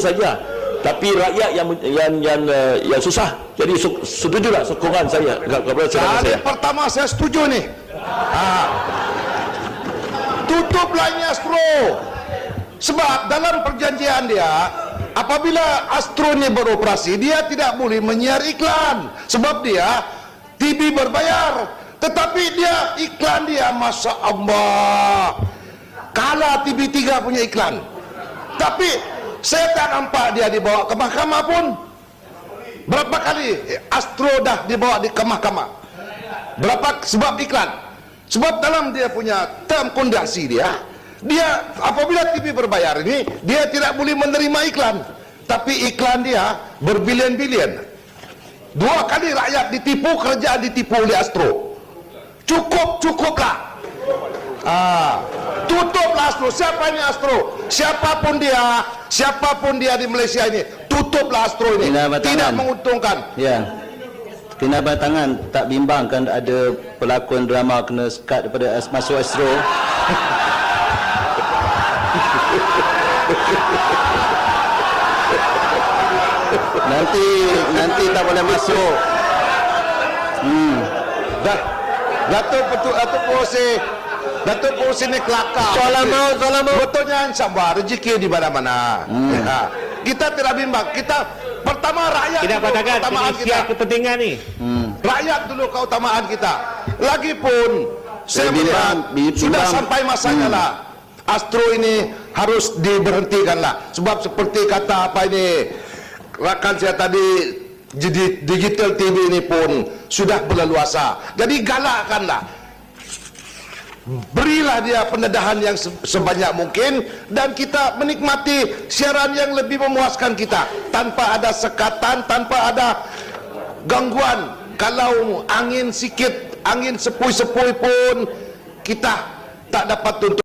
saja tapi rakyat yang yang yang uh, yang susah jadi su, setujulah sokongan saya ke- kepada saya pertama saya setuju nih. Ha. Tutup lainnya Astro. Sebab dalam perjanjian dia, apabila Astro ini beroperasi, dia tidak boleh menyiar iklan. Sebab dia TV berbayar. Tetapi dia iklan dia, Masya Allah. Kalah TV3 punya iklan. Tapi saya tak nampak dia dibawa ke mahkamah pun. Berapa kali Astro dah dibawa di ke mahkamah? Berapa sebab iklan? Sebab dalam dia punya term kondasi dia, dia apabila TV berbayar ini, dia tidak boleh menerima iklan. Tapi iklan dia berbilion-bilion. Dua kali rakyat ditipu, kerajaan ditipu oleh Astro. Cukup, cukuplah. Ah, tutuplah Astro. Siapa ini Astro? Siapapun dia, siapapun dia di Malaysia ini, tutuplah Astro ini. Batangan. Tidak menguntungkan. Ya. Kena batangan tak bimbang kan ada pelakon drama kena sekat daripada as- masuk Astro. nanti nanti tak boleh masuk. Dah. Datuk Petu Datuk Pengurusi Datuk Pengurusi ni kelakar. Soalan mau. Betulnya insyaAllah rezeki di mana-mana. Ha. Kita tidak bimbang. Kita pertama rakyat Tidak dulu keutamaan kita. kepentingan ni. Rakyat dulu keutamaan kita. Lagipun saya melihat sudah sampai masanya lah. Astro ini harus diberhentikan lah. Sebab seperti kata apa ini rakan saya tadi jadi digital TV ini pun sudah berleluasa. Jadi galakkanlah. Berilah dia pendedahan yang se- sebanyak mungkin dan kita menikmati siaran yang lebih memuaskan kita tanpa ada sekatan, tanpa ada gangguan. Kalau angin sikit, angin sepui-sepui pun kita tak dapat tuntut